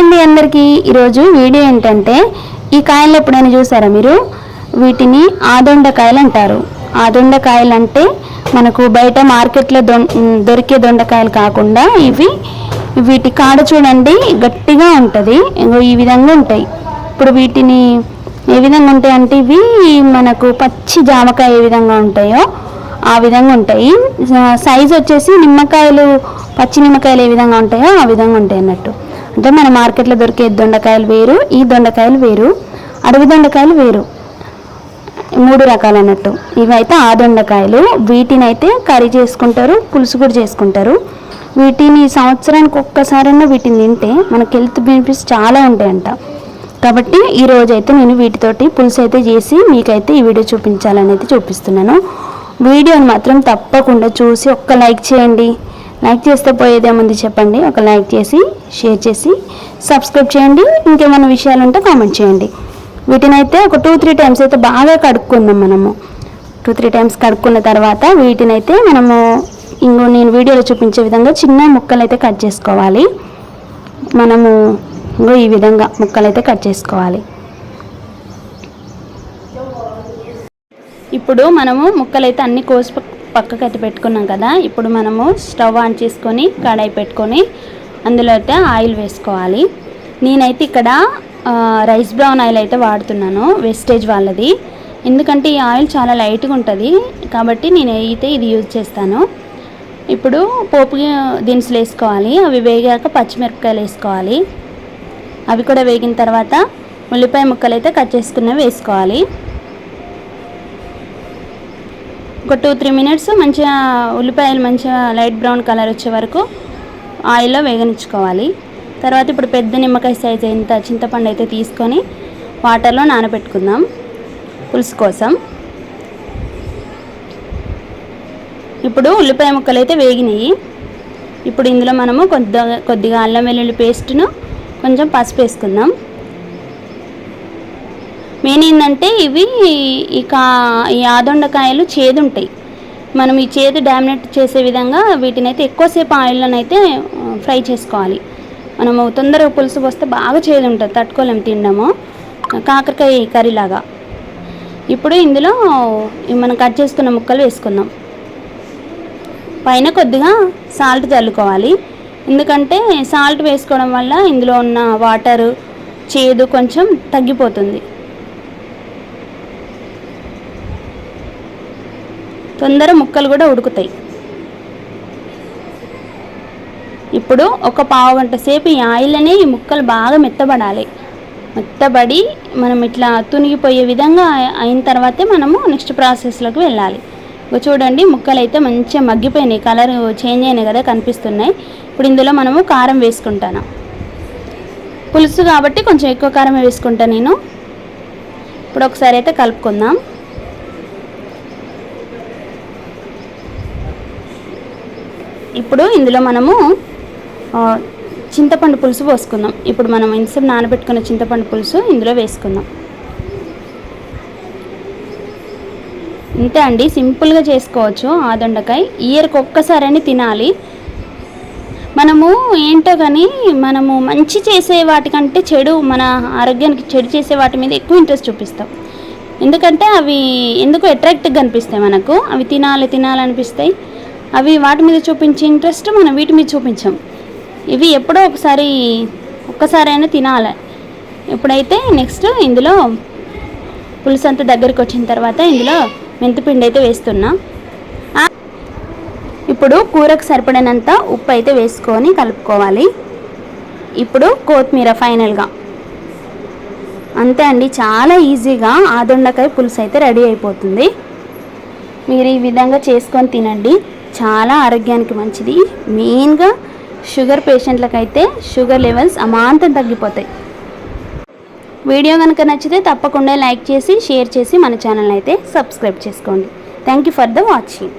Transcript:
అండి అందరికీ ఈరోజు వీడియో ఏంటంటే ఈ కాయలు ఎప్పుడైనా చూసారా మీరు? వీటిని ఆదొండకాయలు అంటారు. ఆదొండకాయలు అంటే మనకు బయట మార్కెట్లో దొం దొరికే దొండకాయలు కాకుండా ఇవి వీటి కాడ చూడండి గట్టిగా ఉంటుంది. ఇంగో ఈ విధంగా ఉంటాయి. ఇప్పుడు వీటిని ఏ విధంగా ఉంటాయి అంటే ఇవి మనకు పచ్చి జామకాయ ఏ విధంగా ఉంటాయో ఆ విధంగా ఉంటాయి. సైజ్ వచ్చేసి నిమ్మకాయలు పచ్చి నిమ్మకాయలు ఏ విధంగా ఉంటాయో ఆ విధంగా ఉంటాయి అన్నట్టు. అంటే మన మార్కెట్లో దొరికే దొండకాయలు వేరు ఈ దొండకాయలు వేరు అడవి దొండకాయలు వేరు. మూడు రకాలు అన్నట్టు. ఇవైతే ఆ దొండకాయలు వీటిని అయితే కర్రీ చేసుకుంటారు పులుసు కూడా చేసుకుంటారు. వీటిని సంవత్సరానికి ఒక్కసారైనా వీటిని తింటే మనకి హెల్త్ బెనిఫిట్స్ చాలా ఉంటాయంట. కాబట్టి ఈ రోజు అయితే నేను వీటితోటి పులుసు అయితే చేసి మీకైతే ఈ వీడియో చూపించాలని అయితే చూపిస్తున్నాను. వీడియోని మాత్రం తప్పకుండా చూసి ఒక్క లైక్ చేయండి. లైక్ చేస్తే పోయేదేముంది చెప్పండి. ఒక లైక్ చేసి షేర్ చేసి సబ్స్క్రైబ్ చేయండి. ఇంకేమైనా విషయాలు ఉంటే కామెంట్ చేయండి. వీటినైతే ఒక టూ త్రీ టైమ్స్ అయితే బాగా కడుక్కుందాం మనము. టూ త్రీ టైమ్స్ కడుక్కున్న తర్వాత వీటినైతే మనము ఇంకో నేను వీడియోలో చూపించే విధంగా చిన్న ముక్కలు అయితే కట్ చేసుకోవాలి. మనము ఇంకో ఈ విధంగా ముక్కలు అయితే కట్ చేసుకోవాలి. ఇప్పుడు మనము ముక్కలైతే అన్ని కోసి పక్కకు అయితే పెట్టుకున్నాం కదా ఇప్పుడు మనము స్టవ్ ఆన్ చేసుకొని కడాయి పెట్టుకొని అందులో అయితే ఆయిల్ వేసుకోవాలి. నేనైతే ఇక్కడ రైస్ బ్రౌన్ ఆయిల్ అయితే వాడుతున్నాను వెస్టేజ్ వాళ్ళది. ఎందుకంటే ఈ ఆయిల్ చాలా లైట్గా ఉంటుంది కాబట్టి నేను అయితే ఇది యూజ్ చేస్తాను. ఇప్పుడు పోపు దినుసులు వేసుకోవాలి అవి వేగాక పచ్చిమిరపకాయలు వేసుకోవాలి. అవి కూడా వేగిన తర్వాత ఉల్లిపాయ ముక్కలు అయితే కట్ చేసుకున్నవి వేసుకోవాలి. ఒక టూ త్రీ మినిట్స్ మంచిగా ఉల్లిపాయలు మంచిగా లైట్ బ్రౌన్ కలర్ వచ్చే వరకు ఆయిల్లో వేగనిచ్చుకోవాలి. తర్వాత ఇప్పుడు పెద్ద నిమ్మకాయ సైజ్ ఎంత చింతపండు అయితే తీసుకొని వాటర్లో నానబెట్టుకుందాం. పులుసు కోసం. ఇప్పుడు ఉల్లిపాయ ముక్కలు అయితే వేగినాయి. ఇప్పుడు ఇందులో మనము కొద్దిగా కొద్దిగా అల్లం వెల్లుల్లి పేస్ట్ను కొంచెం పసుపు వేసుకుందాం. మెయిన్ ఏంటంటే ఇవి ఈ కా ఈ ఆదొండకాయలు చేదుంటాయి. మనం ఈ చేదు డామినేట్ చేసే విధంగా వీటిని అయితే ఎక్కువసేపు ఆయిల్లోనైతే ఫ్రై చేసుకోవాలి. మనము తొందరగా పులుసు పోస్తే బాగా చేదు ఉంటుంది తట్టుకోలేము తినడము. కాకరకాయ కర్రీ లాగా ఇప్పుడు ఇందులో మనం కట్ చేసుకున్న ముక్కలు వేసుకుందాం. పైన కొద్దిగా సాల్ట్ చల్లుకోవాలి. ఎందుకంటే సాల్ట్ వేసుకోవడం వల్ల ఇందులో ఉన్న వాటర్ చేదు కొంచెం తగ్గిపోతుంది. తొందర ముక్కలు కూడా ఉడుకుతాయి. ఇప్పుడు ఒక పావు గంట సేపు ఈ ఆయిల్లోనే ఈ ముక్కలు బాగా మెత్తబడాలి. మెత్తబడి మనం ఇట్లా తునిగిపోయే విధంగా అయిన తర్వాతే మనము నెక్స్ట్ ప్రాసెస్లోకి వెళ్ళాలి. ఇగో చూడండి ముక్కలు అయితే మంచిగా మగ్గిపోయినాయి. కలర్ చేంజ్ అయినాయి కదా కనిపిస్తున్నాయి. ఇప్పుడు ఇందులో మనము కారం వేసుకుంటాను. పులుసు కాబట్టి కొంచెం ఎక్కువ కారం వేసుకుంటాను నేను. ఇప్పుడు ఒకసారి అయితే కలుపుకుందాం. ఇప్పుడు ఇందులో మనము చింతపండు పులుసు పోసుకుందాం. ఇప్పుడు మనం ఇంతసేపు నానబెట్టుకున్న చింతపండు పులుసు ఇందులో వేసుకుందాం. అంతే అండి సింపుల్గా చేసుకోవచ్చు ఆ దొండకాయ. ఇయర్కి ఒక్కసారని తినాలి. మనము ఏంటో కానీ మనము మంచి చేసే వాటికంటే చెడు మన ఆరోగ్యానికి చెడు చేసే వాటి మీద ఎక్కువ ఇంట్రెస్ట్ చూపిస్తాం. ఎందుకంటే అవి ఎందుకు అట్రాక్టివ్గా అనిపిస్తాయి మనకు? అవి తినాలి తినాలనిపిస్తాయి అవి వాటి మీద చూపించే ఇంట్రెస్ట్ మనం వీటి మీద చూపించాం. ఇవి ఎప్పుడో ఒకసారి ఒక్కసారైనా తినాలి. ఎప్పుడైతే నెక్స్ట్ ఇందులో పులుసు అంతా దగ్గరికి వచ్చిన తర్వాత ఇందులో మెంతిపిండి అయితే వేస్తున్నా. ఇప్పుడు కూరకు సరిపడినంత ఉప్పు అయితే వేసుకొని కలుపుకోవాలి. ఇప్పుడు కొత్తిమీర ఫైనల్గా. అంతే అండి చాలా ఈజీగా ఆదొండకాయ పులుసు అయితే రెడీ అయిపోతుంది. మీరు ఈ విధంగా చేసుకొని తినండి. చాలా ఆరోగ్యానికి మంచిది. మెయిన్గా షుగర్ పేషెంట్లకైతే షుగర్ లెవెల్స్ అమాంతం తగ్గిపోతాయి. వీడియో కనుక నచ్చితే తప్పకుండా లైక్ చేసి షేర్ చేసి మన ఛానల్ అయితే సబ్స్క్రైబ్ చేసుకోండి. Thank you for the watching.